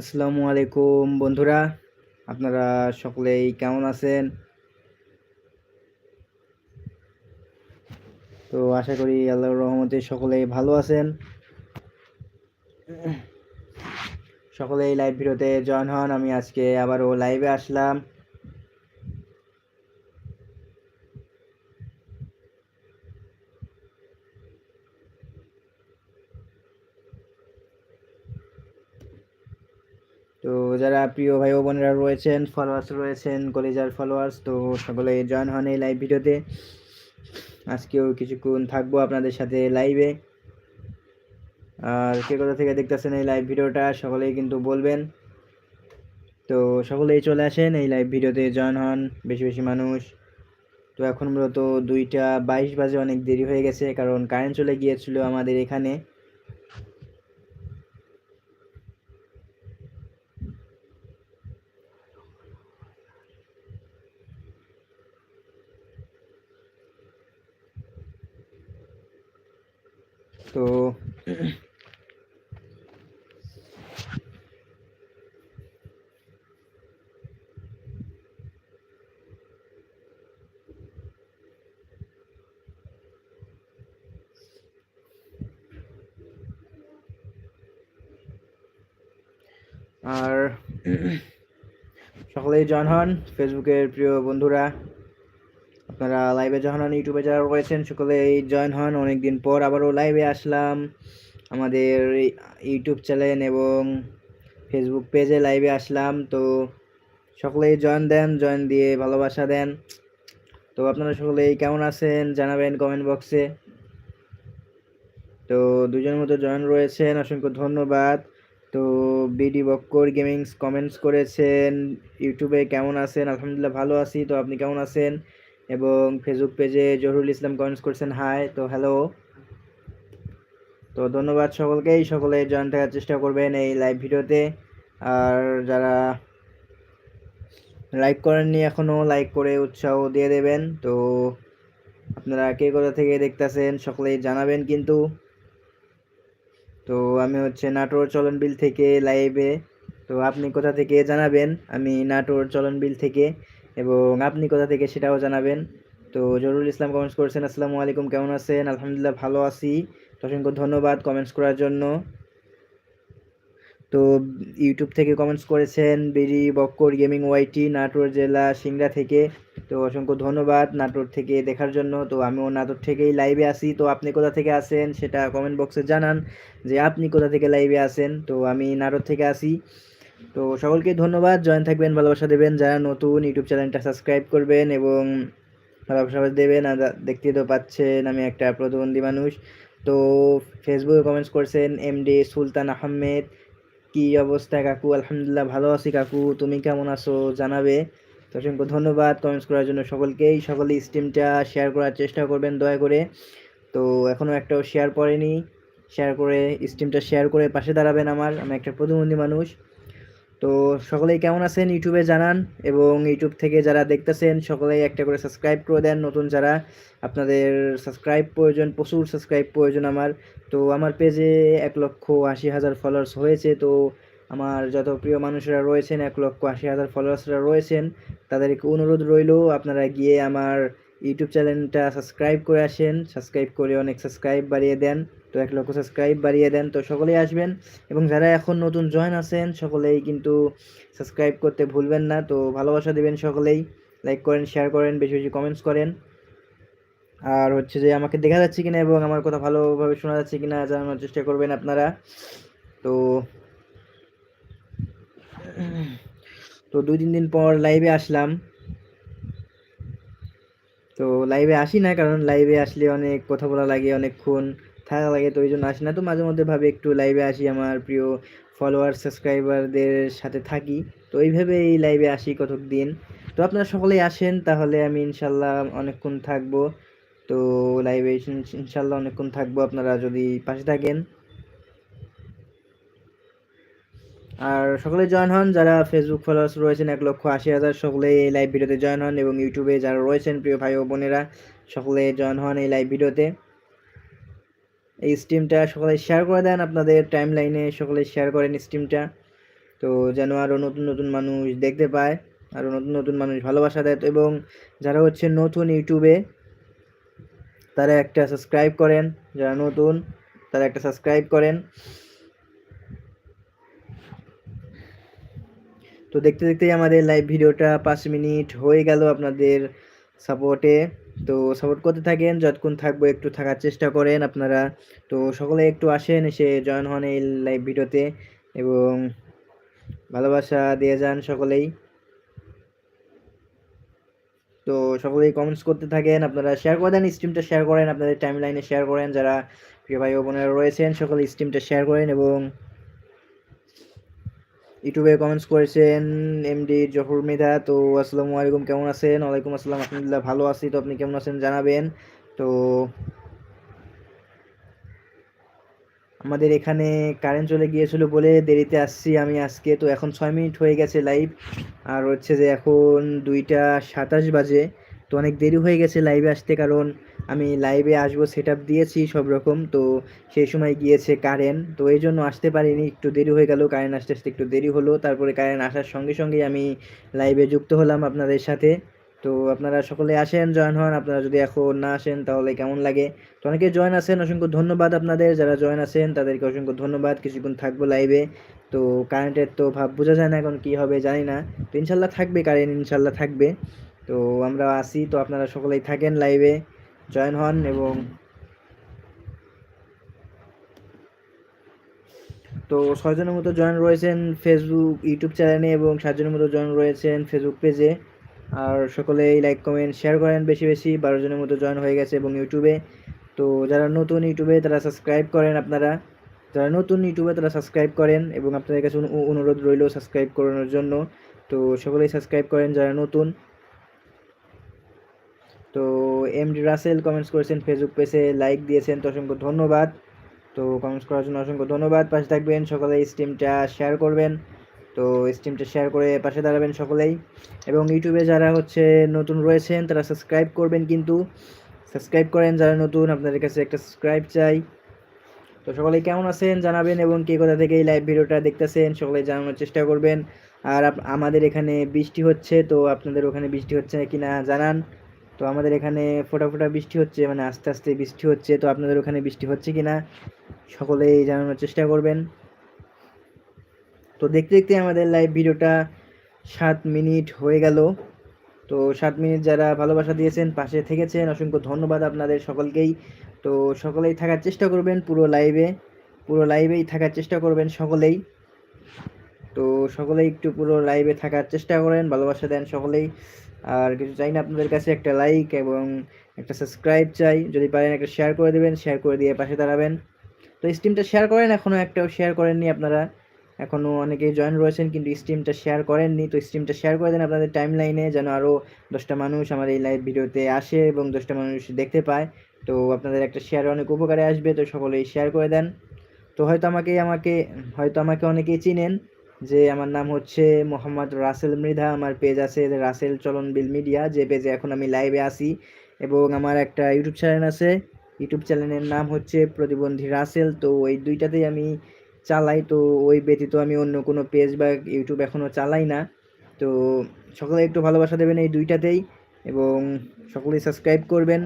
আসসালামু আলাইকুম, বন্ধুরা। আপনারা সকলেই কেমন আছেন? তো আশা করি আল্লাহর রহমতে সকলেই ভালো আছেন। সকলেই লাইভ ভিডিওতে জয়েন হন। আমি আজকে আবারও লাইভে আসলাম তো যারা প্রিয় ভাই ও বোনেরা রয়েছেন ফলোয়ার্স রয়েছেন, কলেজার ফলোয়ার্স তো সকলে জয়েন হন এই লাইভ ভিডিওতে। আজকেও কিছুক্ষণ থাকব আপনাদের সাথে লাইভে আর কে কোথা থেকে দেখতেছেন এই লাইভ ভিডিওটা, সকলেই কিন্তু বলবেন। তো সকলেই চলে আসেন, এই লাইভ ভিডিওতে জয়েন হন বেশি বেশি মানুষ। তো এখন মূলত দুইটা বাইশ বাজে অনেক দেরি হয়ে গেছে, কারণ কারেন্ট চলে গিয়েছিল আমাদের এখানে। তো আর সকলেই জয়েন হন ফেসবুকের প্রিয় বন্ধুরা। আপনারা লাইভে যখন হন ইউটিউবে যারা রয়েছেন, সকলেই জয়েন হন। অনেকদিন পর আবারও লাইভে আসলাম। আমাদের ইউটিউব চ্যানেল এবং ফেসবুক পেজে লাইভে আসলাম। তো সকলেই জয়েন দেন জয়েন দিয়ে ভালোবাসা দেন। তো আপনারা সকলেই কেমন আছেন, জানাবেন কমেন্ট বক্সে তো দুজনের মতো জয়েন রয়েছেন, অসংখ্য ধন্যবাদ। তো বিডি বক্কর গেমিংস কমেন্টস করেছেন ইউটিউবে কেমন আছেন? আলহামদুলিল্লাহ ভালো আছি। তো আপনি কেমন আছেন? এবং ফেসবুক পেজে জহুরুল ইসলাম কমেন্টস করছেন হাই তো হ্যালো তো ধন্যবাদ সকলকেই, সকলে জয়েন থাকার চেষ্টা করবেন এই লাইভ ভিডিওতে। আর যারা লাইক করেননি এখনও লাইক করে উৎসাহ দিয়ে দেবেন। তো আপনারা কে কোথা থেকে দেখতেছেন, সকলেই জানাবেন কিন্তু। তো আমি হচ্ছে নাটোর চলন বিল থেকে লাইভে তো আপনি কোথা থেকে জানাবেন? আমি নাটোর চলন বিল থেকে। এবং আপনি কোথা থেকে সেটাও জানাবেন। তো জরুল ইসলাম কমেন্টস করেছেন, আসসালামু আলাইকুম, কেমন আছেন? আলহামদুলিল্লাহ ভালো আছি। অসংখ্য ধন্যবাদ কমেন্টস করার জন্য। তো ইউটিউব থেকে কমেন্টস করেছেন BD Bakkar gaming YT Natore জেলা সিংড়া থেকে। তো অসংখ্য ধন্যবাদ নাটোর থেকে দেখার জন্য। তো আমিও নাটোর থেকেই লাইভে আসি তো আপনি কোথা থেকে আসেন সেটা কমেন্ট বক্সে জানান যে আপনি কোথা থেকে লাইভে আসেন তো আমি নাটোর থেকে আসি তো সকলকে ধন্যবাদ। জয়েন থাকবেন, ভালোবাসা দেবেন। যারা নতুন ইউটিউব চ্যানেলটা সাবস্ক্রাইব করবেন এবং ভালোবাসা দেবেন, আর দেখতে তো পাচ্ছেন আমি একটা প্রতিবন্ধী মানুষ। তো ফেসবুকে কমেন্টস করছেন এমডি সুলতান আহমেদ, কি অবস্থা কাকু? আলহামদুলিল্লাহ ভালো আছি কাকু, তুমি কেমন আছো? জানাবে। তো অসংখ্য ধন্যবাদ কমেন্টস করার জন্য সকলকেই। সকলেই স্ট্রিমটা শেয়ার করার চেষ্টা করবেন, দয়া করে। তো এখনও একটাও শেয়ার করেনি। শেয়ার করে স্ট্রিমটা শেয়ার করে পাশে দাঁড়াবেন আমার। আমি একটা প্রতিবন্ধী মানুষ। তো সকলেই কেমন আছেন? ইউটিউবে জানান এবং ইউটিউব থেকে যারা দেখতেছেন, সকলেই একটা করে সাবস্ক্রাইব করে দেন। নতুন যারা, আপনাদের সাবস্ক্রাইব প্রয়োজন, প্রচুর সাবস্ক্রাইব প্রয়োজন আমার। তো আমার পেজে এক লক্ষ আশি হাজার ফলোয়ার্স হয়েছে। তো আমার যত প্রিয় মানুষরা রয়েছেন, এক লক্ষ আশি হাজার ফলোয়ার্সরা রয়েছেন, তাদেরকে অনুরোধ রইল, আপনারা গিয়ে আমার ইউটিউব চ্যানেলটা সাবস্ক্রাইব করে আসেন। সাবস্ক্রাইব করে অনেক সাবস্ক্রাইব বাড়িয়ে দেন। তো এক লক্ষ সাবস্ক্রাইব বাড়িয়ে দেন। তো সকলেই আসবেন। এবং যারা এখন নতুন জয়েন আছেন, সকলেই কিন্তু সাবস্ক্রাইব করতে ভুলবেন না। তো ভালোবাসা দেবেন সকলেই। লাইক করেন শেয়ার করেন, বেশি বেশি কমেন্টস করেন। আর হচ্ছে যে আমাকে দেখা যাচ্ছে কিনা এবং আমার কথা ভালোভাবে শোনা যাচ্ছে কিনা জানানোর চেষ্টা করবেন আপনারা। তো তো দুই তিন দিন পর লাইভে আসলাম। তো লাইভে আসি না, কারণ লাইভে আসলে অনেক কথা বলা লাগে অনেকক্ষণ থাকা লাগে, তো ওই জন্য আসি না। তো মাঝে মধ্যে ভাবে একটু লাইভে আসি, আমার প্রিয় ফলোয়ার সাবস্ক্রাইবারদের সাথে থাকি। তো এইভাবে এই লাইভে আসি কতক দিন তো আপনারা সকলেই আসেন, তাহলে আমি ইনশাল্লাহ অনেকক্ষণ থাকব। তো লাইভে ইনশাল্লাহ অনেকক্ষণ থাকব, আপনারা যদি পাশে থাকেন। আর সকলে জয়েন হন, যারা ফেসবুক ফলোয়ার্স রয়েছেন এক লক্ষ আশি হাজার সকলে এই লাইভ ভিডিওতে জয়েন হন এবং ইউটিউবে যারা রয়েছেন প্রিয় ভাই ও বোনেরা সকলে জয়েন হন এই লাইভ ভিডিওতে। এই স্ট্রিমটা সকলে শেয়ার করে দেন আপনাদের টাইম লাইনে সকলে শেয়ার করেন স্ট্রিমটা তো যেন আরও নতুন নতুন মানুষ দেখতে পায় আরও নতুন নতুন মানুষ ভালোবাসা দেয় এবং যারা হচ্ছে নতুন ইউটিউবে তারা একটা সাবস্ক্রাইব করেন, যারা নতুন তারা একটা সাবস্ক্রাইব করেন। তো দেখতে দেখতেই আমাদের লাইভ ভিডিওটা পাঁচ মিনিট হয়ে গেল আপনাদের সাপোর্টে তো সাপোর্ট করতে থাকেন, যতক্ষণ থাকব একটু থাকার চেষ্টা করেন আপনারা। তো সকলে একটু আসেন, এসে জয়েন হন এই লাইভ ভিডিওতে এবং ভালোবাসা দিয়ে যান সকলেই। তো সকলেই কমেন্টস করতে থাকেন, আপনারা শেয়ার করে দেন স্ট্রিমটা শেয়ার করেন, আপনাদের টাইম লাইনে শেয়ার করেন, যারা প্রিয় ভাই বোনেরা রয়েছেন, সকলে স্ট্রিমটা শেয়ার করেন এবং ইউটিউবে কমেন্টস করেছেন এমডি জহুর মৃধা। তো আসসালামু আলাইকুম, কেমন আছেন? ওয়ালাইকুম আসসালাম, আলহামদুলিল্লাহ ভালো আছি। তো আপনি কেমন আছেন জানাবেন। তো আমাদের এখানে কারেন্ট চলে গিয়েছিল বলে দেরিতে আসছি আমি আজকে। তো এখন ছয় মিনিট হয়ে গেছে লাইভ আর হচ্ছে যে এখন দুইটা সাতাশ বাজে। তো অনেক দেরি হয়ে গেছে লাইভে আসতে কারণ আমি লাইভে আসব সেট দিয়েছি সব রকম। তো সেই সময় গিয়েছে কারেন্ট তো এই জন্য আসতে পারিনি, একটু দেরি হয়ে গেল। কারেন্ট আসতে আসতে একটু দেরি হলো। তারপরে কারেন্ট আসার সঙ্গে সঙ্গেই আমি লাইভে যুক্ত হলাম আপনাদের সাথে। তো আপনারা সকলে আসেন জয়েন হন। আপনারা যদি এখন না আসেন, তাহলে কেমন লাগে? তো অনেকে জয়েন আছেন, অসংখ্য ধন্যবাদ আপনাদের। যারা জয়েন আছেন, তাদেরকে অসংখ্য ধন্যবাদ। কিছুক্ষণ থাকব লাইভে তো কারেন্টের তো ভাব বোঝা যায় না এখন কি হবে জানি না। তো ইনশাল্লাহ থাকবে কারেন্ট ইনশাল্লাহ থাকবে। তো আমরা আসি তো আপনারা সকলেই থাকেন লাইভে জয়েন হন এবং তো ছয়জনের মতো জয়েন রয়েছেন ফেসবুক ইউটিউব চ্যানেলে এবং সাতজনের মতো জয়েন রয়েছেন ফেসবুক পেজে আর সকলেই লাইক কমেন্ট শেয়ার করেন বেশি বেশি। বারো জনের মতো জয়েন হয়ে গেছে এবং ইউটিউবে তো যারা নতুন ইউটিউবে তারা সাবস্ক্রাইব করেন আপনারা। যারা নতুন ইউটিউবে তারা সাবস্ক্রাইব করেন এবং আপনাদের কাছে অনুরোধ রইল সাবস্ক্রাইব করানোর জন্য। তো সকলেই সাবস্ক্রাইব করেন যারা নতুন। তো এম ডি রাসেল কমেন্টস করেছেন ফেসবুক পেজে লাইক দিয়েছেন, তো অসংখ্য ধন্যবাদ। তো কমেন্টস করার জন্য অসংখ্য ধন্যবাদ। পাশে থাকবেন, সকলে স্ট্রিমটা শেয়ার করবেন। তো স্ট্রিমটা শেয়ার করে পাশে দাঁড়াবেন সকলেই। এবং ইউটিউবে যারা হচ্ছে নতুন রয়েছেন, তারা সাবস্ক্রাইব করবেন কিন্তু। সাবস্ক্রাইব করেন যারা নতুন, আপনাদের কাছে একটা সাবস্ক্রাইব চাই। তো সকলেই কেমন আছেন, জানাবেন এবং কে কোথা থেকে এই লাইভ ভিডিওটা দেখতেছেন সকলে জানানোর চেষ্টা করবেন। আর আমাদের এখানে বৃষ্টি হচ্ছে, তো আপনাদের ওখানে বৃষ্টি হচ্ছে কি না জানান। তো আমাদের এখানে ফোটা ফোটা বৃষ্টি হচ্ছে মানে আস্তে আস্তে বৃষ্টি হচ্ছে, তো আপনাদের ওখানে বৃষ্টি হচ্ছে কি না সকলেই জানানোর চেষ্টা করবেন। তো দেখতে দেখতে আমাদের লাইভ ভিডিওটা সাত মিনিট হয়ে গেল। তো সাত মিনিট যারা ভালোবাসা দিয়েছেন, পাশে থেকেছেন, অসংখ্য ধন্যবাদ আপনাদের সকলকেই। তো সকলেই থাকার চেষ্টা করবেন পুরো লাইভে পুরো লাইভেই থাকার চেষ্টা করবেন সকলেই। তো সকলেই একটু পুরো লাইভে থাকার চেষ্টা করেন, ভালোবাসা দেন সকলেই। আর কিছু চাই না, আপনাদের কাছে একটা লাইক এবং একটা সাবস্ক্রাইব চাই। যদি পারেন একটা শেয়ার করে দেবেন শেয়ার করে দিয়ে পাশে দাঁড়াবেন। তো স্ট্রিমটা শেয়ার করেন এখনও একটাও শেয়ার করেননি আপনারা। এখনও অনেকেই জয়েন রয়েছেন, কিন্তু স্ট্রিমটা শেয়ার করেননি। তো স্ট্রিমটা শেয়ার করে দেন আপনাদের টাইম লাইনে যেন আরও দশটা মানুষ আমার এই লাইভ ভিডিওতে আসে এবং দশটা মানুষ দেখতে পায়। তো আপনাদের একটা শেয়ার অনেক উপকারে আসবে, তো সকলেই শেয়ার করে দেন। তো হয়তো আমাকে আমাকে, হয়তো আমাকে অনেকেই চিনেন। যে আমার নাম হচ্ছে মোহাম্মদ রাসেল মৃধা, আমার পেজ আছে রাসেল চলন বিল মিডিয়া যে পেজে এখন আমি লাইভে আসি এবং আমার একটা ইউটিউব চ্যানেল আছে। ইউটিউব চ্যানেলের নাম হচ্ছে প্রতিবন্ধী রাসেল। তো ওই দুইটাতেই আমি চালাই। তো ওই ব্যতীত আমি অন্য কোনো পেজ বা ইউটিউব এখনও চালাই না। তো সকলে একটু ভালোবাসা দেবেন এই দুইটাতেই এবং সকলেই সাবস্ক্রাইব করবেন।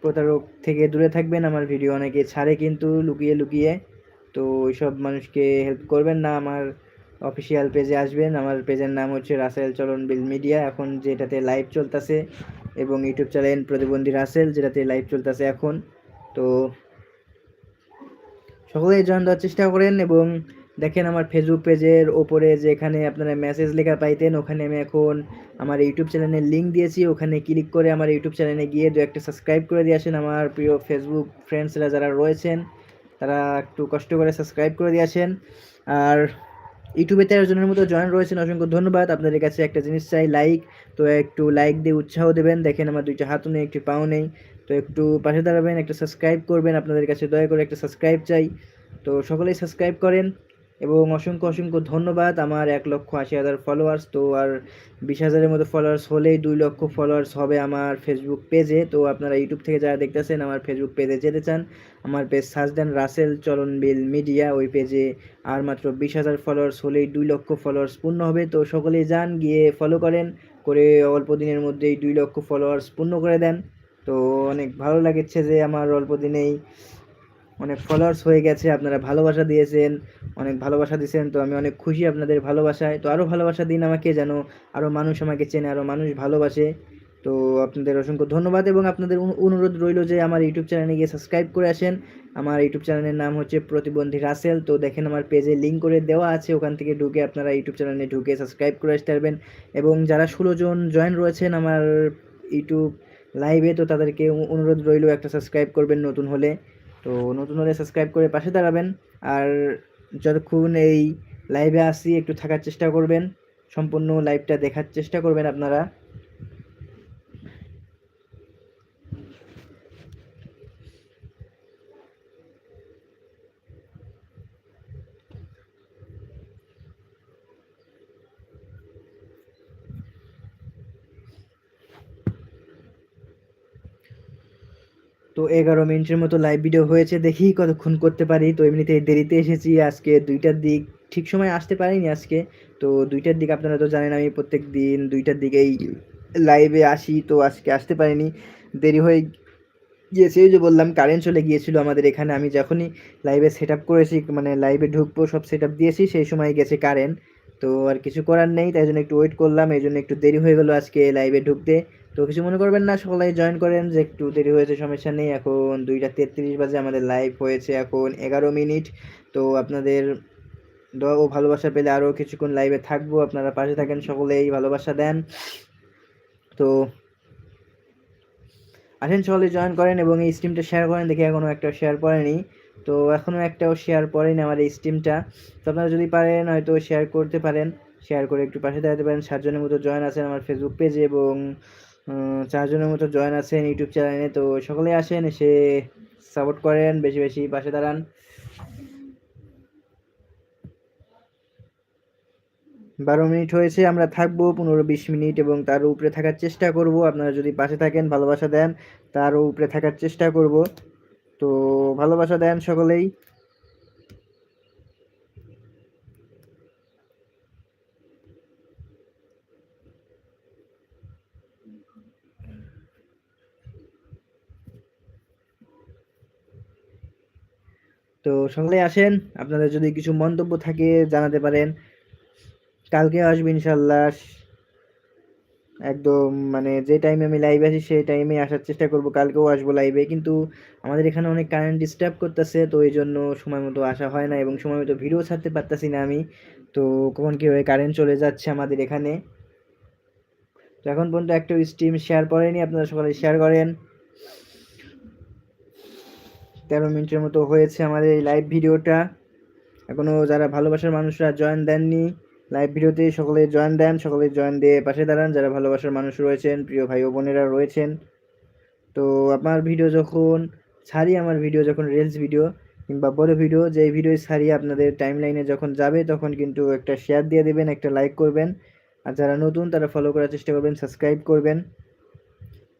প্রতারক থেকে দূরে থাকবেন। আমার ভিডিও অনেকে ছাড়ে কিন্তু, লুকিয়ে লুকিয়ে। তো ওইসব মানুষকে হেল্প করবেন না, আমার অফিসিয়াল পেজে আসবেন। আমার পেজের নাম হচ্ছে রাসেল চলন বিল মিডিয়া। এখন যেটাতে লাইভ চলতেছে এবং ইউটিউব চ্যানেল প্রতিবন্ধী রাসেল, যেটাতে লাইভ চলতেছে এখন। তো সকলেই জয়েন দেওয়ার চেষ্টা করেন এবং দেখেন আমার ফেসবুক পেজের ওপরে যেখানে আপনারা মেসেজ লেখা পাইতেন, ওখানে আমি এখন আমার ইউটিউব চ্যানেলের লিঙ্ক দিয়েছি। ওখানে ক্লিক করে আমার ইউটিউব চ্যানেলে গিয়ে দু একটা সাবস্ক্রাইব করে দিয়ে আসেন। আমার প্রিয় ফেসবুক ফ্রেন্ডসরা যারা রয়েছেন তারা একটু কষ্ট করে সাবস্ক্রাইব করে দিয়েছেন। আর ইউটিউবে তেরো জনের মতো জয়েন রয়েছেন, অসংখ্য ধন্যবাদ। আপনাদের কাছে একটা জিনিস চাই লাইক তো একটু লাইক দিয়ে উৎসাহ দেবেন। দেখেন আমার দুইটা হাতও নেই, একটি পাও নেই। তো একটু পাশে দাঁড়াবেন, একটা সাবস্ক্রাইব করবেন। আপনাদের কাছে দয়া করে একটা সাবস্ক্রাইব চাই। তো সকলেই সাবস্ক্রাইব করেন। এবং অসংখ্য অসংখ্য ধন্যবাদ আমার এক লক্ষ আশি হাজার ফলোয়ার্স তো আর বিশ হাজারের মতো ফলোয়ার্স হলেই দুই লক্ষ ফলোয়ার্স হবে আমার ফেসবুক পেজে তো আপনারা ইউটিউব থেকে যারা দেখতেছেন, আমার ফেসবুক পেজে যেতে চান, আমার পেজ সার্চ দেন রাসেল চলনবিল মিডিয়া ওই পেজে আর মাত্র বিশ হাজার ফলোয়ার্স হলেই দুই লক্ষ ফলোয়ার্স পূর্ণ হবে। তো সকলেই যান, গিয়ে ফলো করেন, করে অল্প দিনের মধ্যেই দুই লক্ষ ফলোয়ার্স পূর্ণ করে দেন। তো অনেক ভালো লাগছে যে আমার অল্প দিনেই অনেক ফলোয়ার্স হয়ে গেছে, আপনারা ভালোবাসা দিয়েছেন, অনেক ভালোবাসা দিয়েছেন, তো আমি অনেক খুশি আপনাদের ভালোবাসায়। তো আরও ভালোবাসা দিন আমাকে যেন আরও মানুষ আমাকে চেনে আরও মানুষ ভালোবাসে। তো আপনাদের অসংখ্য ধন্যবাদ এবং আপনাদের অনুরোধ রইল যে আমার ইউটিউব চ্যানেলে গিয়ে সাবস্ক্রাইব করে আসেন। আমার ইউটিউব চ্যানেলের নাম হচ্ছে প্রতিবন্ধী রাসেল, তো দেখেন আমার পেজে লিঙ্ক করে দেওয়া আছে, ওখান থেকে ঢুকে আপনারা ইউটিউব চ্যানেলে ঢুকে সাবস্ক্রাইব করে আসতে পারবেন। এবং যারা ষোলো জন জয়েন রয়েছেন আমার ইউটিউব লাইভে তো তাদেরকে অনুরোধ রইল একটা সাবস্ক্রাইব করবেন নতুন হলে। তো নতুন হলে সাবস্ক্রাইব করে পাশে দাঁড়াবেন। আর যতক্ষণ এই লাইভে আসি, একটু থাকার চেষ্টা করবেন। সম্পূর্ণ লাইভটা দেখার চেষ্টা করবেন আপনারা। তো এগারো মিনিটের মতো লাইভ ভিডিও হয়েছে দেখি কতক্ষণ করতে পারি। তো এমনিতে দেরিতে এসেছি আজকে, দুইটার দিক ঠিক সময় আসতে পারিনি আজকে। তো দুইটার দিক আপনারা তো জানেন, আমি প্রত্যেক দিন দুইটার দিকেই লাইভে আসি, তো আজকে আসতে পারিনি। দেরি হয়ে গিয়েছে যে বললাম কারেন্ট চলে গিয়েছিল আমাদের এখানে। আমি যখনই লাইভে সেট আপ করেছি মানে লাইভে ঢুকবো, সব সেট আপ দিয়েছি, সেই সময় গেছে কারেন্ট তো আর কিছু করার নেই, তাই জন্য একটু ওয়েট করলাম, এই জন্য একটু দেরি হয়ে গেলো আজকে লাইভে ঢুকতে। তো কিছু মনে করবেন না, সকালে জয়েন করেন, যে একটু দেরি হয়েছে, সমস্যা নেই। এখন দুইটা তেত্রিশ বাজে আমাদের লাইভ হয়েছে, এখন এগারো মিনিট। তো আপনাদের দোয়া ও ভালোবাসা পেলে আরও কিছুক্ষণ লাইভে থাকব। আপনারা পাশে থাকেন, সকলেই ভালোবাসা দেন। তো আসেন, সকলে জয়েন করেন এবং এই স্ট্রিমটা শেয়ার করেন। দেখি এখনও একটা শেয়ার করেনি তো এখনও একটাও শেয়ার পড়েনি আমার এই স্ট্রিমটা তো আপনারা যদি পারেন, হয়তো শেয়ার করতে পারেন। শেয়ার করে একটু পাশে দাঁড়াতে পারেন। সাতজনের মতো জয়েন আছেন আমার ফেসবুক পেজে এবং চারজনের মতো জয়েন আছেন ইউটিউব চ্যানেলে তো সকলেই আসেন, এসে সাপোর্ট করেন, বেশি বেশি পাশে দাঁড়ান। বারো মিনিট হয়েছে, আমরা থাকব পনেরো বিশ মিনিট এবং তার উপরে থাকার চেষ্টা করব। আপনারা যদি পাশে থাকেন, ভালোবাসা দেন, তার উপরে থাকার চেষ্টা করব। তো ভালোবাসা দেন সকলেই। তো সকলেই আসেন, আপনাদের যদি কিছু মন্তব্য থাকে জানাতে পারেন। কালকে আসবে ইনশাল্লাহ একদম মানে যে টাইমে আমি লাইভে আসি সেই টাইমে আসার চেষ্টা করব, কালকেও আসব লাইভে কিন্তু আমাদের এখানে অনেক কারেন্ট ডিস্টার্ব করতেছে, তো এই জন্য সময় মতো আসা হয় না এবং সময় মতো ভিডিও ছাড়তে পারতেছি না আমি। তো কখন কী হয়ে কারেন্ট চলে যাচ্ছে আমাদের এখানে। তো এখন পর্যন্ত একটা স্ট্রিম শেয়ার করেনি, আপনারা সকালে শেয়ার করেন। তেরো মিনিটের মতো হয়েছে আমাদের এই লাইভ ভিডিওটা। এখনও যারা ভালোবাসার মানুষরা জয়েন দেননি লাইভ ভিডিওতে সকলে জয়েন দেন, সকলে জয়েন দিয়ে পাশে দাঁড়ান। যারা ভালোবাসার মানুষ রয়েছেন, প্রিয় ভাই ও বোনেরা রয়েছেন। তো আমার ভিডিও যখন, ছাড়ি আমার ভিডিও যখন রিলস ভিডিও কিংবা বড় ভিডিও যে ভিডিও ছাড়ি আপনাদের টাইম লাইনে যখন যাবে, তখন কিন্তু একটা শেয়ার দিয়ে দেবেন, একটা লাইক করবেন। আর যারা নতুন, তারা ফলো করার চেষ্টা করবেন সাবস্ক্রাইব করবেন।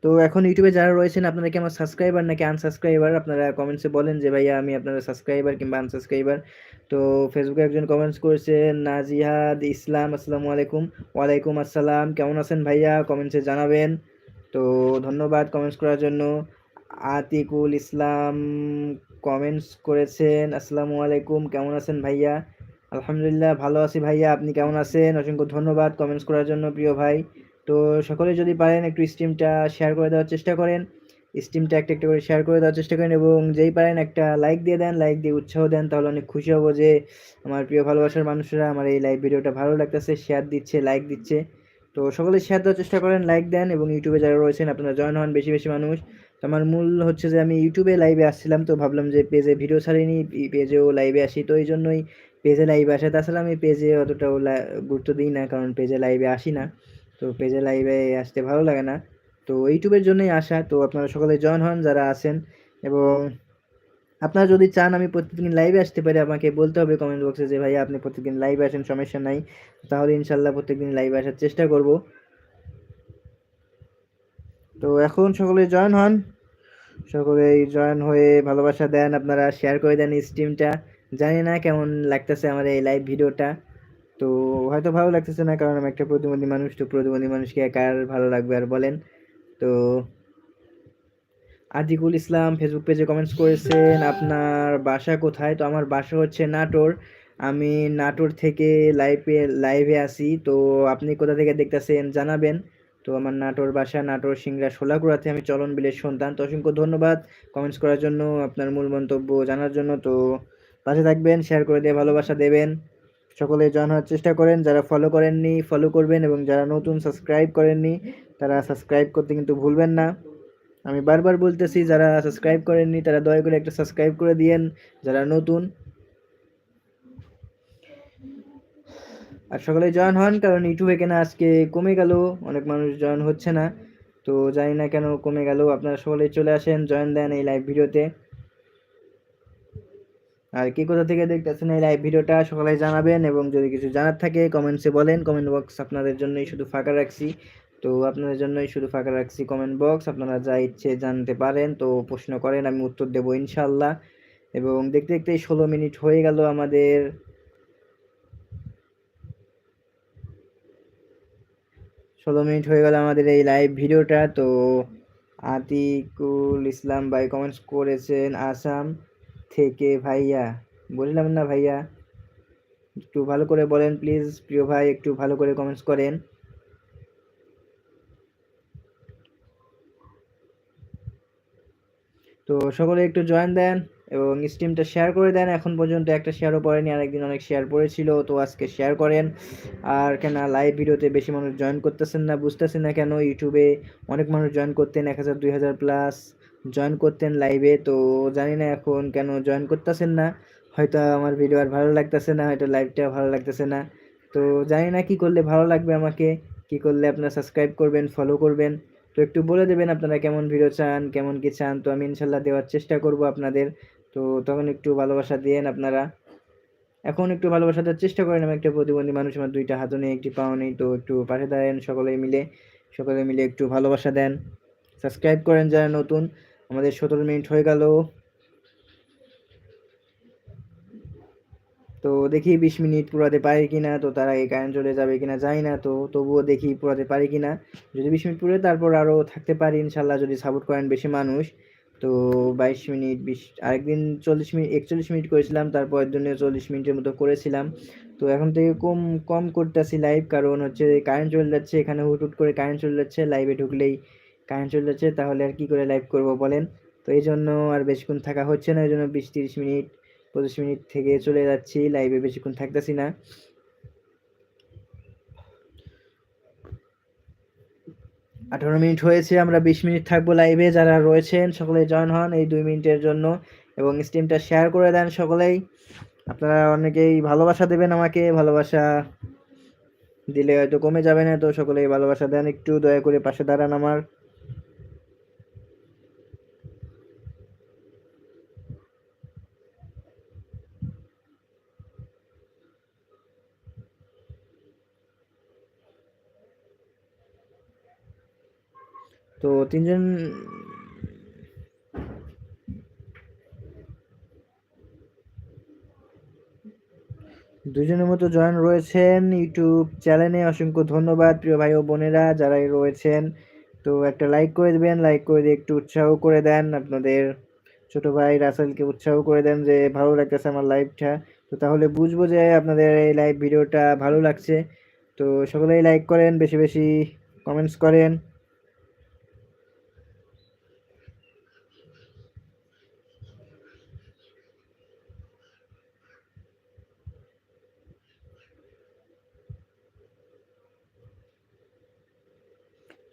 তো এখন ইউটিউবে যারা রয়েছেন, আপনারা কি আমার সাবস্ক্রাইবার নাকি আনসাবস্ক্রাইবার আপনারা কমেন্টসে বলেন যে, ভাইয়া, আমি আপনারা সাবস্ক্রাইবার কিংবা আনসাবস্ক্রাইবার তো ফেসবুকে একজন কমেন্টস করেছেন নাজিহাদ ইসলাম, আসসালামু আলাইকুম। ওয়ালাইকুম আসসালাম, কেমন আছেন ভাইয়া? কমেন্টসে জানাবেন। তো ধন্যবাদ কমেন্টস করার জন্য। আতিকুল ইসলাম কমেন্টস করেছেন, আসসালামু আলাইকুম, কেমন আছেন ভাইয়া? আলহামদুলিল্লাহ, ভালো আছি ভাইয়া, আপনি কেমন আছেন? অসংখ্য ধন্যবাদ কমেন্টস করার জন্য, প্রিয় ভাই। তো সকলে যদি পারেন একটু স্ট্রিমটা শেয়ার করে দেওয়ার চেষ্টা করেন। স্ট্রিমটা একটা একটা করে শেয়ার করে দেওয়ার চেষ্টা করেন এবং যেই পারেন একটা লাইক দিয়ে দেন লাইক দিয়ে উৎসাহ দেন, তাহলে অনেক খুশি হব যে আমার প্রিয় ভালোবাসার মানুষরা আমার এই লাইভ ভিডিওটা ভালো লাগতেছে শেয়ার দিচ্ছে লাইক দিচ্ছে। তো সকলে শেয়ার দেওয়ার চেষ্টা করেন লাইক দেন এবং ইউটিউবে যারা রয়েছেন আপনারা জয়েন হন বেশি বেশি মানুষ। তো আমার মূল হচ্ছে যে আমি ইউটিউবে লাইভে আসছিলাম তো ভাবলাম যে পেজে ভিডিও ছাড়িনি পেজেও লাইভে আসি, তো এই জন্যই পেজে লাইভে আসে। তাছাড়া আমি পেজে অতটাও গুরুত্ব দিই না, কারণ পেজে লাইভে আসি না। তো পেজে লাইভে আসতে ভালো লাগে না। তো ইউটিউবের জন্যই আসা। তো আপনারা সকলে জয়েন হন যারা আছেন। এবং আপনারা যদি চান আমি প্রত্যেকদিন লাইভে আসতে পারি, আমাকে বলতে হবে কমেন্ট বক্সে যে ভাই আপনি প্রত্যেকদিন লাইভে আসেন, সমস্যা নাই। তাহলে ইনশাল্লাহ প্রত্যেকদিন লাইভে আসার চেষ্টা করব। তো এখন সকলে জয়েন হন। সকলেই জয়েন হয়ে ভালোবাসা দেন। আপনারা শেয়ার করে দেন স্ট্রিমটা জানি না কেমন লাগতেছে আমার এই লাইভ ভিডিওটা তো হয়তো ভালো লাগতেছে না, কারণ আমি একটা প্রতিবন্ধী মানুষ, তো প্রতিবন্ধী মানুষকে কার ভালো লাগবে আর বলেন। তো আজিকুল ইসলাম ফেসবুক পেজে কমেন্টস করেছেন, আপনার বাসা কোথায়? তো আমার বাসা হচ্ছে নাটোর। আমি নাটোর থেকে লাইভে লাইভে আসি তো আপনি কোথা থেকে দেখতেছেন জানাবেন। তো আমার নাটোর বাসা, নাটোর সিংড়া সোলাগুড়াতে আমি চলন বিলের সন্তান। তো অসংখ্য ধন্যবাদ কমেন্টস করার জন্য, আপনার মূল মন্তব্য জানার জন্য। তো পাশে থাকবেন শেয়ার করে দিয়ে ভালোবাসা দেবেন। সকলে জানার চেষ্টা করেন, যারা ফলো করেননি ফলো করবেন এবং যারা নতুন সাবস্ক্রাইব করেননি, তারা সাবস্ক্রাইব করতে কিন্তু ভুলবেন না। আমি বারবার বলতেছি, যারা সাবস্ক্রাইব করেননি, তারা দয়া করে একটা সাবস্ক্রাইব করে দিয়েন, যারা নতুন। আর সকলে জয়েন হন, কারণ ইউটিউবে কেন আজকে কমে গেল, অনেক মানুষ জয়েন হচ্ছে না। তো জানি না কেন কমে গেল, আপনারা সকলে চলে আসেন, জয়েন দেন এই লাইভ ভিডিওতে আর কি কোথা থেকে দেখতেছেন এই লাইভ ভিডিওটা সকলে জানাবেন এবং যদি কিছু জানার থাকে কমেন্টসে বলেন। কমেন্ট বক্স আপনাদের জন্যই শুধু ফাঁকা রাখছি। তো আপনাদের জন্যই শুধু ফাঁকা রাখছি কমেন্ট বক্স আপনারা যা ইচ্ছে জানতে পারেন। তো প্রশ্ন করেন, আমি উত্তর দেবো ইনশাল্লাহ এবং দেখতে দেখতে ষোলো মিনিট হয়ে গেল আমাদের। ষোলো মিনিট হয়ে গেল আমাদের এই লাইভ ভিডিওটা। তো আতিকুল ইসলাম ভাই কমেন্টস করেছেন, আসাম। থেকে ভাইয়া, বললাম না ভাইয়া। একটু ভালো করে বলেন প্লিজ প্রিয় ভাই, একটু ভালো করে কমেন্টস করেন। তো সকলে একটু জয়েন দেন। এবং স্ট্রিমটা শেয়ার করে দেন। এখন পর্যন্ত একটা শেয়ারও পড়েনি, আরেকদিন অনেক শেয়ার পড়েছিল, তো আজকে শেয়ার করেন। আর কেন লাইভ ভিডিওতে বেশি মানুষ জয়েন করতেছেন না, বুঝতেছেন না কেন? ইউটিউবে অনেক মানুষ জয়েন করতেন, এক হাজার, দুই হাজার প্লাস জয়েন করতেন লাইভে তো জানি না এখন কেন জয়েন করতেছেন না। হয়তো আমার ভিডিও আর ভালো লাগতেছে না, হয়তো লাইভটা ভালো লাগতেছে না। তো জানি না কি করলে ভালো লাগবে আমাকে, কি করলে আপনারা সাবস্ক্রাইব করবেন ফলো করবেন। তো একটু বলে দেবেন আপনারা কেমন ভিডিও চান, কেমন কি চান, তো আমি ইনশাল্লাহ দেওয়ার চেষ্টা করব আপনাদের। তো তখন একটু ভালোবাসা দিয়েন আপনারা। এখন একটু ভালোবাসা দেওয়ার চেষ্টা করেন আমি একটা প্রতিবন্ধী মানুষ, আমার দুইটা হাতও নেই, একটি পাও নেই, তো একটু পাশে দাঁড়ান সকলে মিলে সকলে মিলে একটু ভালোবাসা দেন। সাবস্ক্রাইব করেন যারা নতুন, আমাদের সতেরো মিনিট হয়ে গেল। তো দেখি বিশ মিনিট পুরাতে পারি কিনা, তো তার আগে কারেন্ট চলে যাবে কিনা জানি না, তো তবুও দেখি পুরাতে পারি কিনা। যদি বিশ মিনিট পুরে তারপর আরও থাকতে পারি, ইনশাল্লাহ যদি সাপোর্ট করেন বেশি মানুষ তো বাইশ মিনিট, বিশ, আরেকদিন চল্লিশ মিনিট, একচল্লিশ মিনিট করেছিলাম, তারপরের জন্য চল্লিশ মিনিটের মতো করেছিলাম। তো এখন থেকে কম কম করতেছি লাইভ কারণ হচ্ছে কারেন্ট চলে যাচ্ছে, এখানে হুট হুট করে কারেন্ট চলে যাচ্ছে লাইভে ঢুকলেই কারেন্ট চলে যাচ্ছে, তাহলে আর কি করে লাইভ করব বলেন? তো এই জন্য আর বেশিক্ষণ থাকা হচ্ছে না, এই জন্য বিশ, তিরিশ মিনিট, পঁচিশ মিনিট থেকে চলে যাচ্ছি লাইভে বেশিক্ষণ থাকতেছি না। আঠারো মিনিট হয়েছে, আমরা বিশ মিনিট থাকব লাইভে যারা রয়েছেন সকলে জয়েন হন এই দুই মিনিটের জন্য এবং স্ট্রিমটা শেয়ার করে দেন সকলেই। আপনারা অনেকেই ভালোবাসা দেবেন আমাকে, ভালোবাসা দিলে হয়তো কমে যাবে না, তো সকলেই ভালোবাসা দেন। একটু দয়া করে পাশে দাঁড়ান আমার। তো তিনজন দুজনের মতো জয়েন রয়েছেন ইউটিউব চ্যানেলে। অসংখ্য ধন্যবাদ প্রিয় ভাই ও বোনেরা যারাই রয়েছেন। তো একটা লাইক করে দেবেন, লাইক করে দিয়ে একটু উৎসাহ করে দেন। আপনাদের ছোট ভাই রাসেলকে উৎসাহ করে দেন যে ভালো লাগতেছে আমার লাইভটা। তো তাহলে বুঝব যে আপনাদের এই লাইভ ভিডিওটা ভালো লাগছে। তো সকলেই লাইক করেন, বেশি বেশি কমেন্টস করেন।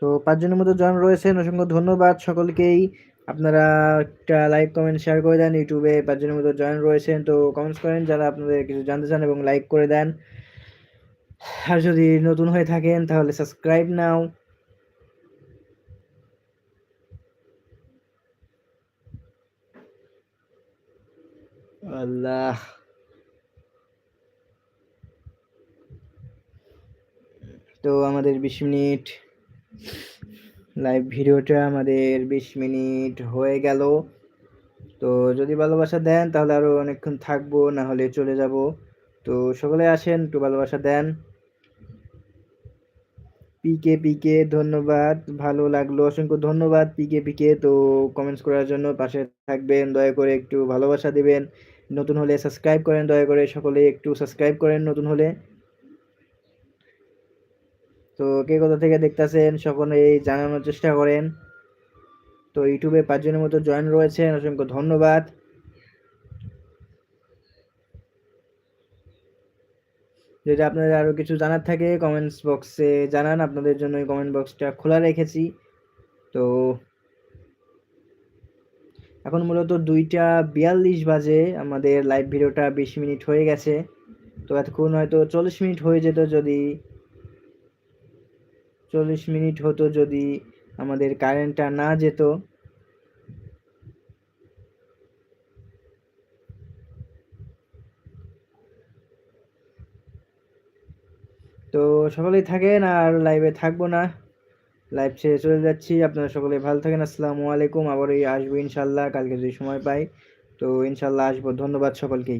তো পাঁচজনের মতো জন রয়েছেন, অসংখ্য ধন্যবাদ সকলকেই। আপনারা একটা লাইক কমেন্ট শেয়ার করে দেন ইউটিউবে, পাঁচজনের মতো জয়েন রয়েছেন। তো কমেন্টস করেন যারা আপনাদের কিছু জানতে চান এবং লাইক করে দেন। আর যদি নতুন হয়ে থাকেন তাহলে সাবস্ক্রাইব নাও। আল্লাহ। তো আমাদের বিশ মিনিট লাইভ ভিডিওটা আমাদের বিশ মিনিট হয়ে গেল। তো যদি ভালোবাসা দেন, তাহলে আরও অনেকক্ষণ থাকব, না হলে চলে যাব। তো সকলে আসেন, একটু ভালোবাসা দেন। পিকে পিকে ধন্যবাদ। ভালো লাগল, অসংখ্য ধন্যবাদ পিকে পিকে তো কমেন্টস করার জন্য পাশে থাকবেন, দয়া করে একটু ভালোবাসা দিবেন। নতুন হলে সাবস্ক্রাইব করেন, দয়া করে সকলে একটু সাবস্ক্রাইব করেন নতুন হলে। তো কে কোথা থেকে দেখতেছেন? সকলে জানানোর চেষ্টা করেন। তো ইউটিউবে পাঁচজনের মতো জয়েন রয়েছেন, অসংখ্য ধন্যবাদ। যদি আপনাদের আরও কিছু জানার থাকে কমেন্টস বক্সে জানান, আপনাদের জন্য এই কমেন্ট বক্সটা খোলা রেখেছি। তো এখন মূলত দুইটা বিয়াল্লিশ বাজে, আমাদের লাইভ ভিডিওটা বিশ মিনিট হয়ে গেছে। তো এতক্ষণ হয়তো চল্লিশ মিনিট হয়ে যেত যদি চল্লিশ মিনিট হতো যদি আমাদের কারেন্টটা না যেত। তো সকলেই থাকেন আর লাইভে থাকব না। লাইভ ছেড়ে চলে যাচ্ছি। আপনারা সকলে ভালো থাকেন। আসসালামু আলাইকুম। আবার আবারই আসব ইনশাল্লাহ কালকে যদি সময় পাই, তো ইনশাল্লাহ আসব। ধন্যবাদ সকলকেই।